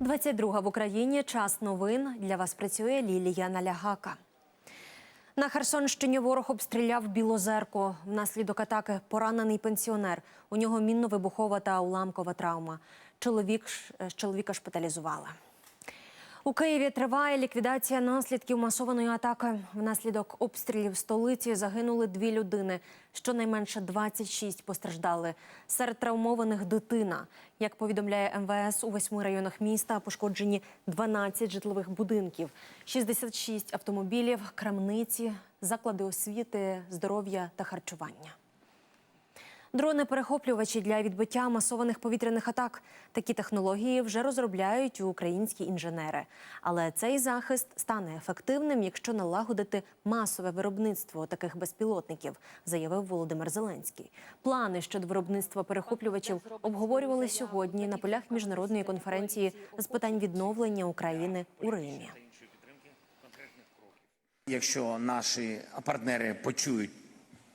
22 в Україні. Час новин. Для вас працює Лілія Налягака. На Херсонщині ворог обстріляв Білозерко. Внаслідок атаки поранений пенсіонер. У нього мінно-вибухова та уламкова травма. Чоловік, е, чоловіка шпиталізували. У Києві триває ліквідація наслідків масованої атаки. Внаслідок обстрілів столиці загинули дві людини. Щонайменше 26 постраждали. Серед травмованих дитина. Як повідомляє МВС, у восьми районах міста пошкоджені 12 житлових будинків, 66 автомобілів, крамниці, заклади освіти, здоров'я та харчування. Дрони-перехоплювачі для відбиття масованих повітряних атак. Такі технології вже розробляють українські інженери. Але цей захист стане ефективним, якщо налагодити масове виробництво таких безпілотників, заявив Володимир Зеленський. Плани щодо виробництва перехоплювачів обговорювали сьогодні на полях міжнародної конференції з питань відновлення України у Римі. Якщо наші партнери почують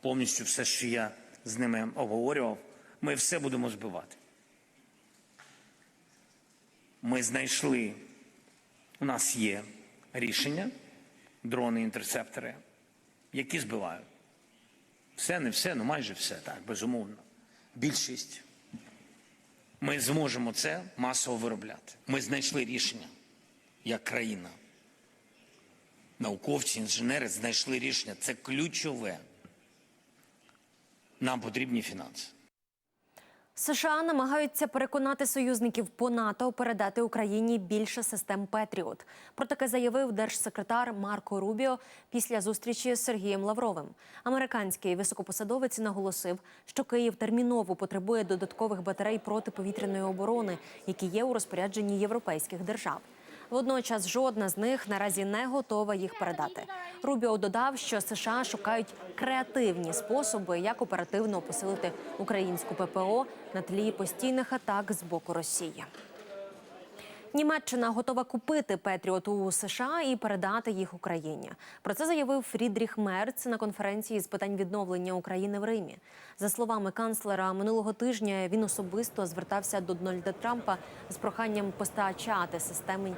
повністю все, що я з ними обговорював, ми все будемо збивати. Ми знайшли, у нас є рішення, дрони, інтерцептори, які збивають. Все, не все, ну майже все, так, безумовно. Більшість. Ми зможемо це масово виробляти. Ми знайшли рішення як країна науковці, інженери знайшли рішення. Це ключове. Нам потрібні фінанси. США намагаються переконати союзників по НАТО передати Україні більше систем Петріот. Про таке заявив держсекретар Марко Рубіо після зустрічі з Сергієм Лавровим. Американський високопосадовець наголосив, що Київ терміново потребує додаткових батарей протиповітряної оборони, які є у розпорядженні європейських держав. Водночас жодна з них наразі не готова їх передати. Рубіо додав, що США шукають креативні способи, як оперативно посилити українську ППО на тлі постійних атак з боку Росії. Німеччина готова купити Петріот у США і передати їх Україні. Про це заявив Фрідріх Мерц на конференції з питань відновлення України в Римі. За словами канцлера, минулого тижня він особисто звертався до Дональда Трампа з проханням постачати системи.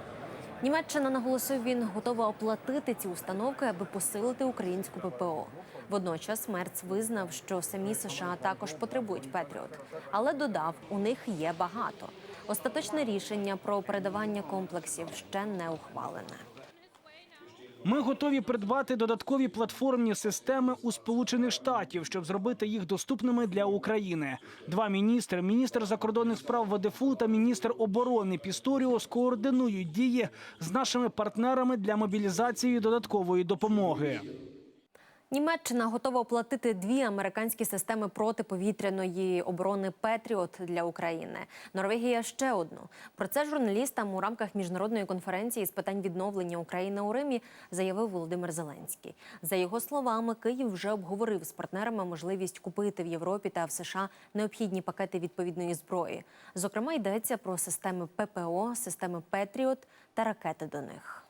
Німеччина наголосив, він готова оплатити ці установки, аби посилити українську ППО. Водночас Мерц визнав, що самі США також потребують Петріот, але додав, у них є багато. Остаточне рішення про передавання комплексів ще не ухвалене. Ми готові придбати додаткові платформні системи у Сполучених Штатів, щоб зробити їх доступними для України. Два міністри, міністр закордонних справ ВДФУ та міністр оборони Пісторіо скоординують дії з нашими партнерами для мобілізації додаткової допомоги. Німеччина готова оплатити дві американські системи протиповітряної оборони Петріот для України. Норвегія ще одну. Про це журналістам у рамках міжнародної конференції з питань відновлення України у Римі заявив Володимир Зеленський. За його словами, Київ вже обговорив з партнерами можливість купити в Європі та в США необхідні пакети відповідної зброї. Зокрема, йдеться про системи ППО, системи Петріот та ракети до них.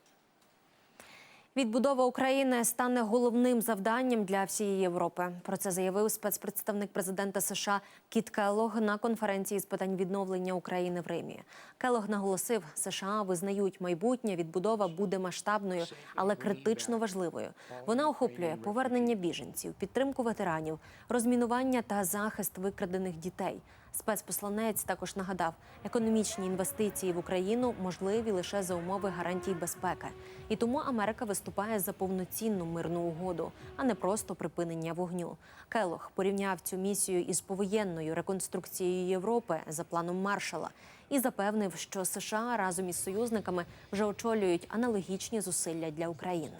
Відбудова України стане головним завданням для всієї Європи. Про це заявив спецпредставник президента США Кіт Келлог на конференції з питань відновлення України в Римі. Келлог наголосив, США визнають майбутнє. Відбудова буде масштабною, але критично важливою. Вона охоплює повернення біженців, підтримку ветеранів, розмінування та захист викрадених дітей. Спецпосланець також нагадав, економічні інвестиції в Україну можливі лише за умови гарантій безпеки. І тому Америка виступає за повноцінну мирну угоду, а не просто припинення вогню. Келох порівняв цю місію із повоєнною реконструкцією Європи за планом Маршала і запевнив, що США разом із союзниками вже очолюють аналогічні зусилля для України.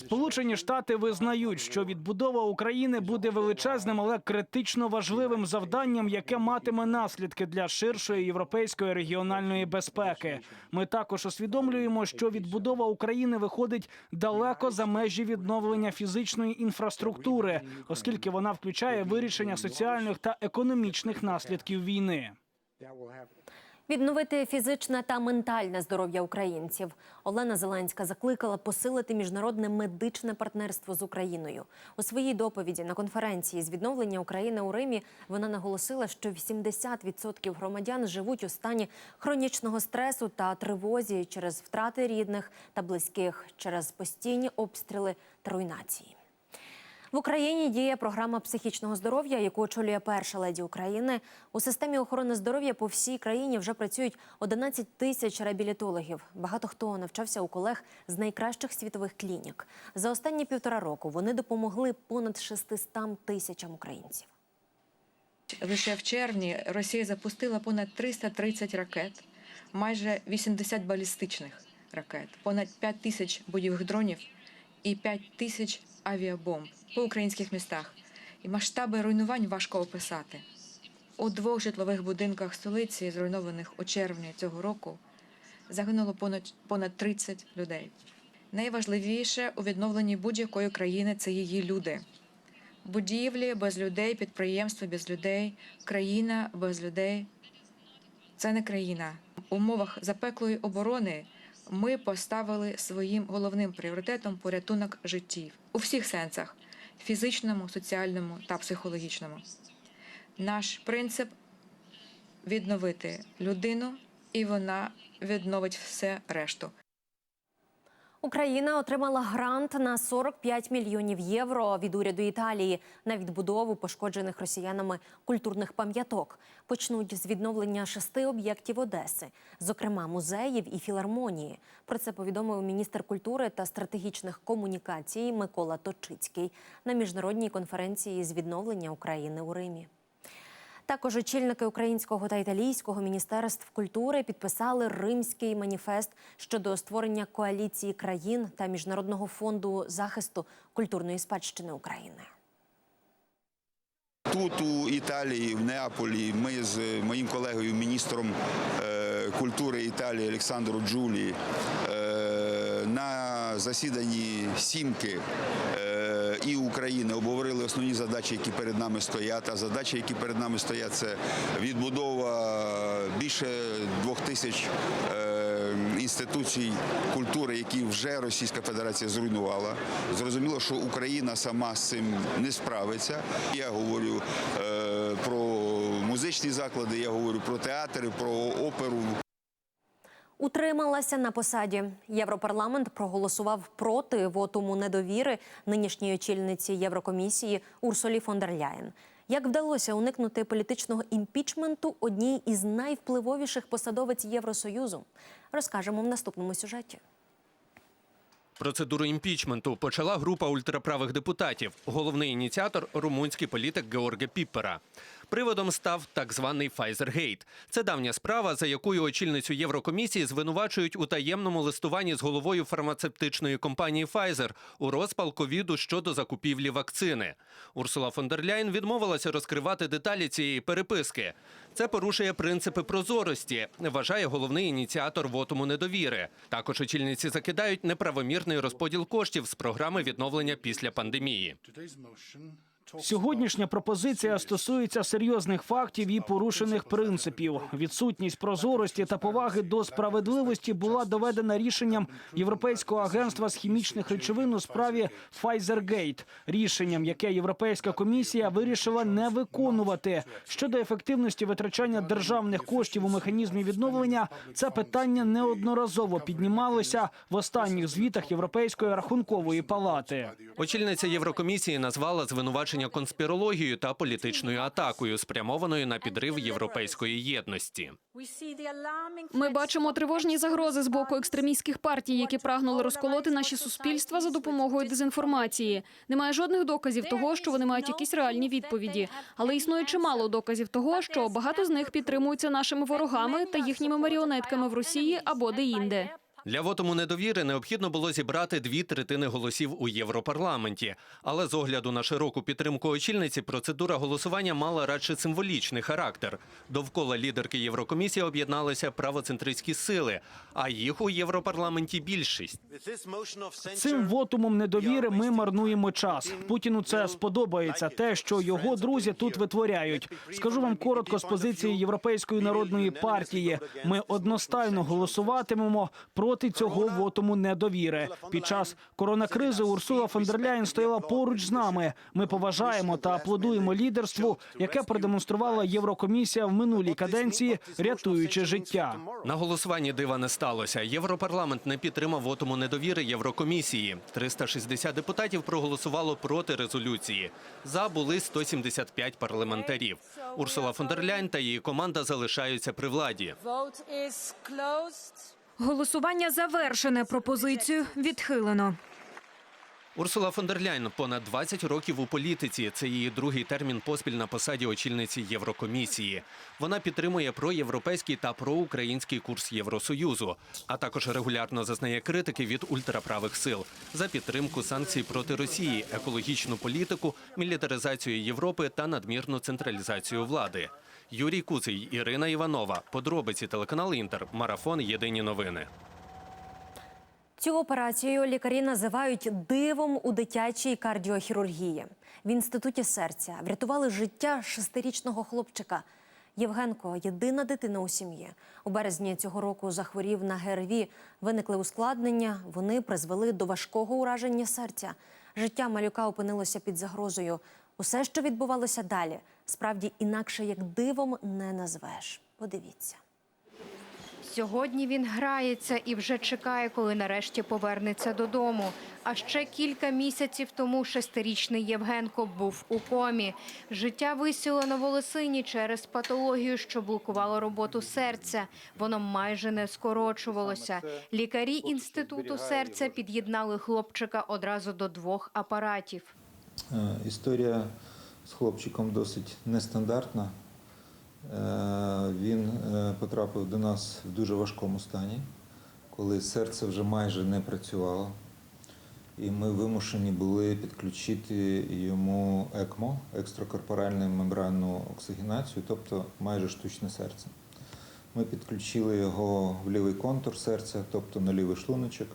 Сполучені Штати визнають, що відбудова України буде величезним, але критично важливим завданням, яке матиме наслідки для ширшої європейської регіональної безпеки. Ми також усвідомлюємо, що відбудова України виходить далеко за межі відновлення фізичної інфраструктури, оскільки вона включає вирішення соціальних та економічних наслідків війни. Відновити фізичне та ментальне здоров'я українців. Олена Зеленська закликала посилити міжнародне медичне партнерство з Україною. У своїй доповіді на конференції з відновлення України у Римі вона наголосила, що 80% громадян живуть у стані хронічного стресу та тривозі через втрати рідних та близьких, через постійні обстріли та руйнації. В Україні діє програма психічного здоров'я, яку очолює перша леді України. У системі охорони здоров'я по всій країні вже працюють 11 тисяч реабілітологів. Багато хто навчався у колег з найкращих світових клінік. За останні півтора року вони допомогли понад 600 тисячам українців. Лише в червні Росія запустила понад 330 ракет, майже 80 балістичних ракет, понад 5 тисяч бойових дронів і 5 тисяч авіабомб по українських містах. І масштаби руйнувань важко описати. У двох житлових будинках столиці, зруйнованих у червні цього року, загинуло понад, понад 30 людей. Найважливіше у відновленні будь-якої країни це її люди. Будівлі без людей, підприємства без людей, країна без людей це не країна. У умовах запеклої оборони ми поставили своїм головним пріоритетом порятунок життів у всіх сенсах фізичному, соціальному та психологічному. Наш принцип відновити людину, і вона відновить все решту. Україна отримала грант на 45 мільйонів євро від уряду Італії на відбудову пошкоджених росіянами культурних пам'яток. Почнуть з відновлення шести об'єктів Одеси, зокрема музеїв і філармонії. Про це повідомив міністр культури та стратегічних комунікацій Микола Точицький на міжнародній конференції з відновлення України у Римі. Також очільники українського та італійського міністерств культури підписали римський маніфест щодо створення коаліції країн та міжнародного фонду захисту культурної спадщини України. Тут у Італії, в Неаполі, ми з моїм колегою, міністром е, культури Італії Олександром Джулі е, на засіданні сімки е, і України обговорили основні задачі, які перед нами стоять. А задачі, які перед нами стоять, це відбудова більше двох тисяч. е, Інституцій культури, які вже Російська Федерація зруйнувала, зрозуміло, що Україна сама з цим не справиться. Я говорю е, про музичні заклади, я говорю про театри, про оперу. Утрималася на посаді. Європарламент проголосував проти вотуму недовіри нинішньої очільниці Єврокомісії Урсулі фон дер Ляєн. Як вдалося уникнути політичного імпічменту одній із найвпливовіших посадовиць Євросоюзу, розкажемо в наступному сюжеті. Процедуру імпічменту почала група ультраправих депутатів. Головний ініціатор румунський політик Георге Піппера. Приводом став так званий Файзергейт. Це давня справа, за якою очільницю Єврокомісії звинувачують у таємному листуванні з головою фармацевтичної компанії Pfizer у розпал ковіду щодо закупівлі вакцини. Урсула фон дер Ляйн відмовилася розкривати деталі цієї переписки. Це порушує принципи прозорості, вважає головний ініціатор вотуму недовіри. Також очільниці закидають неправомірний розподіл коштів з програми відновлення після пандемії. Сьогоднішня пропозиція стосується серйозних фактів і порушених принципів. Відсутність прозорості та поваги до справедливості була доведена рішенням Європейського агентства з хімічних речовин у справі Pfizer-Gate. рішенням, яке Європейська комісія вирішила не виконувати щодо ефективності витрачання державних коштів у механізмі відновлення. Це питання неодноразово піднімалося в останніх звітах Європейської рахункової палати. Очільниця Єврокомісії назвала звинувачення конспірологією та політичною атакою, спрямованою на підрив європейської єдності. Ми бачимо тривожні загрози з боку екстремістських партій, які прагнули розколоти наші суспільства за допомогою дезінформації. Немає жодних доказів того, що вони мають якісь реальні відповіді, але існує чимало доказів того, що багато з них підтримуються нашими ворогами та їхніми маріонетками в Росії або де-інде. Для вотуму недовіри необхідно було зібрати дві третини голосів у Європарламенті. Але з огляду на широку підтримку очільниці, процедура голосування мала радше символічний характер. Довкола лідерки Єврокомісії об'єдналися правоцентристські сили, а їх у Європарламенті більшість. Цим вотумом недовіри ми марнуємо час. Путіну це сподобається. Те, що його друзі тут витворяють. Скажу вам коротко з позиції Європейської народної партії. Ми одностайно голосуватимемо проти цього вотуму недовіри. Під час коронакризи Урсула фон дер Ляєн стояла поруч з нами. Ми поважаємо та аплодуємо лідерству, яке продемонструвала Єврокомісія в минулій каденції, рятуючи життя. На голосуванні дива не сталося. Європарламент не підтримав вотуму недовіри Єврокомісії. 360 депутатів проголосувало проти резолюції. За були 175 парламентарів. Урсула фон дер Ляйн та її команда залишаються при владі. Голосування завершене. Пропозицію відхилено. Урсула фон дер Ляйн понад 20 років у політиці. Це її другий термін поспіль на посаді очільниці Єврокомісії. Вона підтримує проєвропейський та проукраїнський курс Євросоюзу, а також регулярно зазнає критики від ультраправих сил за підтримку санкцій проти Росії, екологічну політику, мілітаризацію Європи та надмірну централізацію влади. Юрій Куций, Ірина Іванова. Подробиці телеканал Інтер. Марафон. Єдині новини. Цю операцію лікарі називають дивом у дитячій кардіохірургії. В інституті серця врятували життя шестирічного хлопчика. Євгенко єдина дитина у сім'ї. У березні цього року захворів на ГРВІ. Виникли ускладнення. Вони призвели до важкого ураження серця. Життя малюка опинилося під загрозою. Усе, що відбувалося далі, справді інакше як дивом не назвеш. Подивіться. Сьогодні він грається і вже чекає, коли нарешті повернеться додому. А ще кілька місяців тому шестирічний Євгенко був у комі. Життя висіло на волосині через патологію, що блокувало роботу серця. Воно майже не скорочувалося. Лікарі інституту серця під'єднали хлопчика одразу до двох апаратів. Е, Історія з хлопчиком досить нестандартна. Е, Він е, потрапив до нас в дуже важкому стані, коли серце вже майже не працювало. І ми вимушені були підключити йому ЕКМО, екстракорпоральну мембранну оксигенацію, тобто майже штучне серце. Ми підключили його в лівий контур серця, тобто на лівий шлуночок.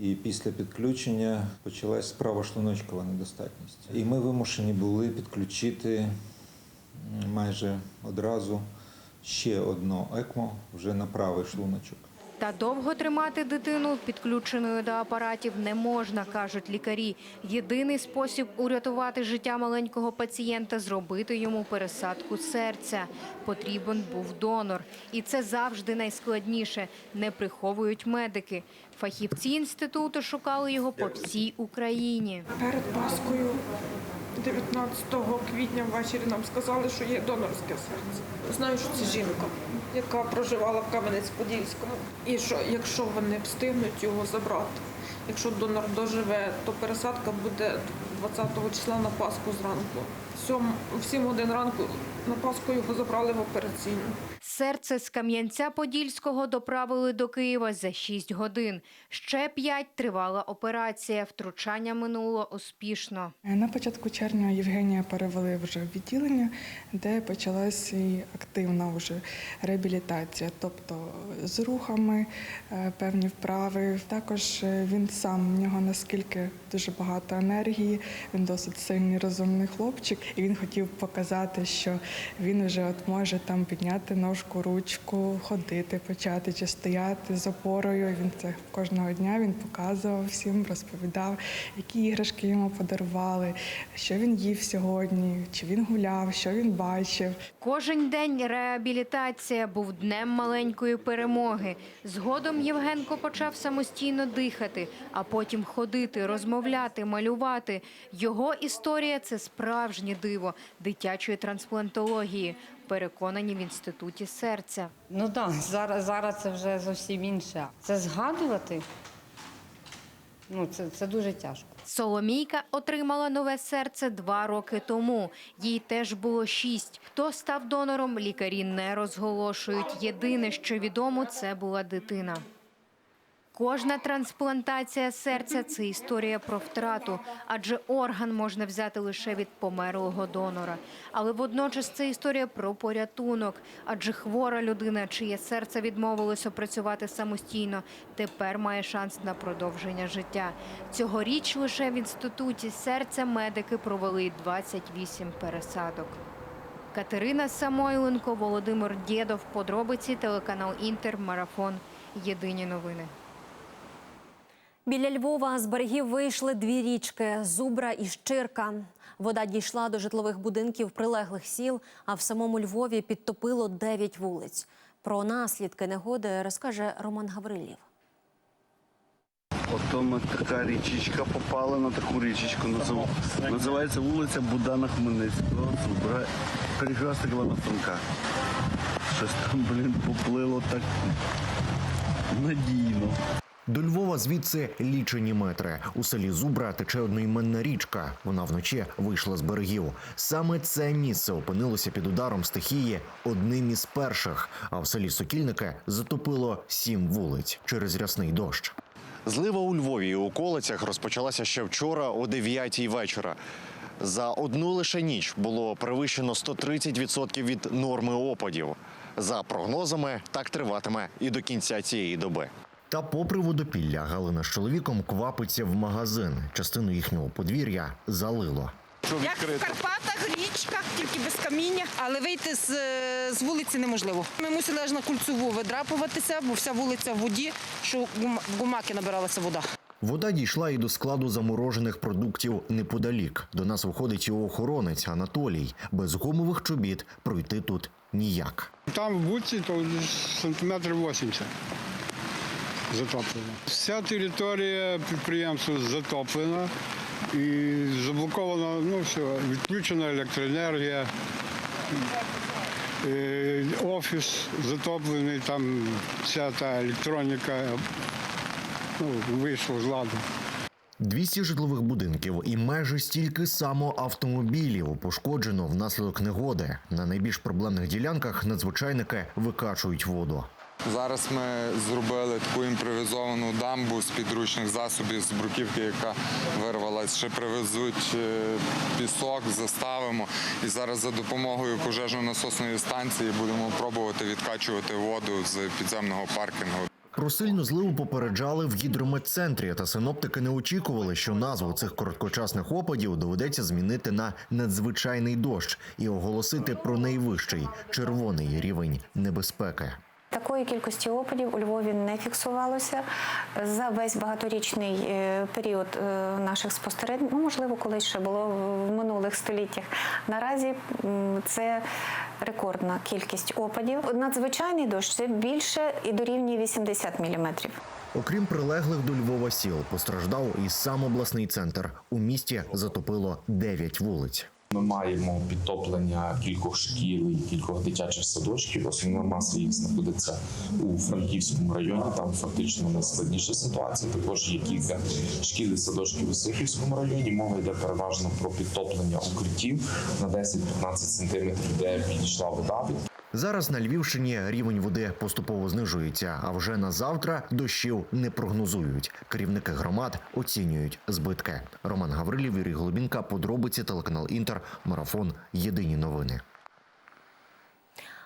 І після підключення почалась правошлуночкова недостатність. І ми вимушені були підключити майже одразу ще одно ЕКМО вже на правий шлуночок. Та довго тримати дитину підключеною до апаратів не можна, кажуть лікарі. Єдиний спосіб урятувати життя маленького пацієнта зробити йому пересадку серця. Потрібен був донор, і це завжди найскладніше. Не приховують медики. Фахівці інституту шукали його по всій Україні. Перед Паскою 19 квітня ввечері нам сказали, що є донорське серце. Знаю, що це жінка, яка проживала в Кам'янець-Подільському. І що якщо вони встигнуть його забрати, якщо донор доживе, то пересадка буде 20 числа на Пасху зранку. В 7 годин ранку на Пасху його забрали в операційну. Серце з Кам'янця-Подільського доправили до Києва за 6 годин. Ще 5 тривала операція. Втручання минуло успішно. На початку червня Євгенія перевели вже в відділення, де почалася активна вже реабілітація, тобто з рухами, е, певні вправи. Також е, він сам в нього наскільки дуже багато енергії, він досить сильний розумний хлопчик, і він хотів показати, що він вже от може там підняти ножку, ручку, ходити, почати чи стояти з опорою. Він це кожного дня він показував всім, розповідав, які іграшки йому подарували, що він їв сьогодні, чи він гуляв, що він бачив. Кожен день реабілітація був днем маленької перемоги. Згодом Євгенко почав самостійно дихати, а потім ходити, розмовляти, малювати. Його історія це справжнє диво дитячої трансплантології. Переконані в інституті серця. Ну так, зараз, зараз це вже зовсім інше. Це згадувати. Ну, це, це дуже тяжко. Соломійка отримала нове серце два роки тому. Їй теж було шість. Хто став донором, лікарі не розголошують. Єдине, що відомо, це була дитина. Кожна трансплантація серця це історія про втрату, адже орган можна взяти лише від померлого донора. Але водночас це історія про порятунок, адже хвора людина, чиє серце відмовилося працювати самостійно, тепер має шанс на продовження життя. Цьогоріч лише в інституті серця медики провели 28 пересадок. Катерина Самойленко, Володимир Дєдов. Подробиці телеканал Інтер. Марафон. Єдині новини. Біля Львова з берегів вийшли дві річки Зубра і Щирка. Вода дійшла до житлових будинків прилеглих сіл, а в самому Львові підтопило дев'ять вулиць. Про наслідки негоди розкаже Роман Гаврилів. Потім така річечка попала на таку річечку. назив- Називається вулиця Будана Хмельницького. Зубра. Перехресток Івана Франка. Щось там, блін, поплило так надійно. До Львова звідси лічені метри. У селі Зубра тече одноіменна річка. Вона вночі вийшла з берегів. Саме це місце опинилося під ударом стихії одним із перших. А в селі Сокільники затопило сім вулиць через рясний дощ. Злива у Львові і околицях розпочалася ще вчора о 9 вечора. За одну лише ніч було перевищено 130% від норми опадів. За прогнозами, так триватиме і до кінця цієї доби. Та, попри водопілля, Галина з чоловіком квапиться в магазин. Частину їхнього подвір'я залило. Як в Карпатах, річках, тільки без каміння, але вийти з, з вулиці неможливо. Ми мусили аж на кульцеву видрапуватися, бо вся вулиця в воді, що в гумаки набиралася вода. Вода дійшла і до складу заморожених продуктів неподалік. До нас виходить і охоронець Анатолій. Без гумових чобіт пройти тут ніяк. Там в буці то десь сантиметрів 80 затоплено. Вся територія підприємства затоплена і заблокована, ну все, відключена електроенергія, е, офіс затоплений, там вся та електроніка ну, вийшла з ладу. 200 житлових будинків і майже стільки само автомобілів пошкоджено внаслідок негоди. На найбільш проблемних ділянках надзвичайники викачують воду. Зараз ми зробили таку імпровізовану дамбу з підручних засобів з бруківки, яка вирвалась. Ще привезуть е, пісок, заставимо. І зараз за допомогою пожежно-насосної станції будемо пробувати відкачувати воду з підземного паркінгу. Про сильну зливу попереджали в гідрометцентрі, та синоптики не очікували, що назву цих короткочасних опадів доведеться змінити на надзвичайний дощ і оголосити про найвищий червоний рівень небезпеки. Такої кількості опадів у Львові не фіксувалося за весь багаторічний е, період е, наших спостережень. Ну, можливо, колись ще було в минулих століттях. Наразі це рекордна кількість опадів. Надзвичайний дощ це більше і дорівнює 80 міліметрів. Окрім прилеглих до Львова сіл, постраждав і сам обласний центр. У місті затопило 9 вулиць. Ми маємо підтоплення кількох шкіл і кількох дитячих садочків. Основна маса їх знаходиться у Франківському районі. Там фактично найскладніша ситуація. Також є кілька шкіл і садочків у Сихівському районі. Мова йде переважно про підтоплення укриттів на 10-15 сантиметрів, де підійшла вода. Зараз на Львівщині рівень води поступово знижується, а вже на завтра дощів не прогнозують. Керівники громад оцінюють збитки. Роман Гаврилів, Юрій Голубінка, подробиці телеканал Інтер, марафон. Єдині новини.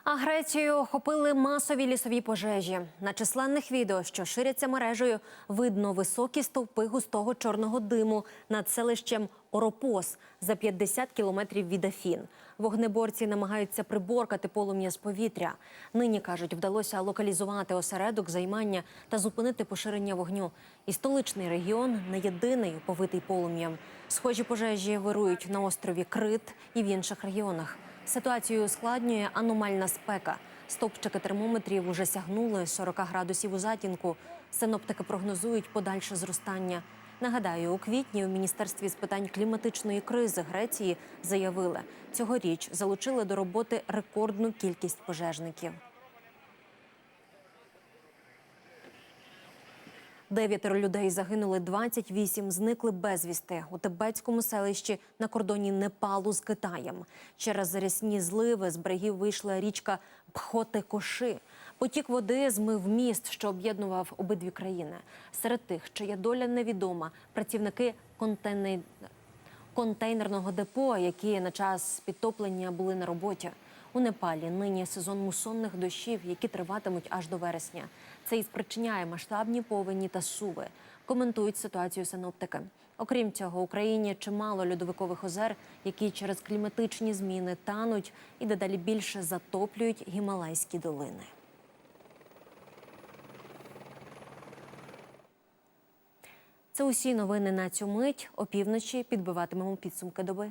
А Грецію охопили масові лісові пожежі. На численних відео, що ширяться мережею, видно високі стовпи густого чорного диму над селищем Оропос за 50 кілометрів від Афін. Вогнеборці намагаються приборкати полум'я з повітря. Нині кажуть, вдалося локалізувати осередок займання та зупинити поширення вогню. І столичний регіон не єдиний повитий полум'ям. Схожі пожежі вирують на острові Крит і в інших регіонах. Ситуацію ускладнює аномальна спека. Стопчики термометрів уже сягнули 40 градусів у затінку. Синоптики прогнозують подальше зростання. Нагадаю, у квітні у міністерстві з питань кліматичної кризи Греції заявили, цьогоріч залучили до роботи рекордну кількість пожежників. Дев'ятеро людей загинули, 28 зникли безвісти у тибетському селищі на кордоні Непалу з Китаєм. Через зарясні зливи з берегів вийшла річка Пхоте-Коши. Потік води змив міст, що об'єднував обидві країни. Серед тих, чия доля невідома, працівники контейнер контейнерного депо, які на час підтоплення були на роботі. У Непалі нині сезон мусонних дощів, які триватимуть аж до вересня. Це і спричиняє масштабні повені та суви. Коментують ситуацію синоптики. Окрім цього, в Україні чимало льодовикових озер, які через кліматичні зміни тануть і дедалі більше затоплюють гімалайські долини. Це усі новини на цю мить. Опівночі підбиватимемо підсумки доби.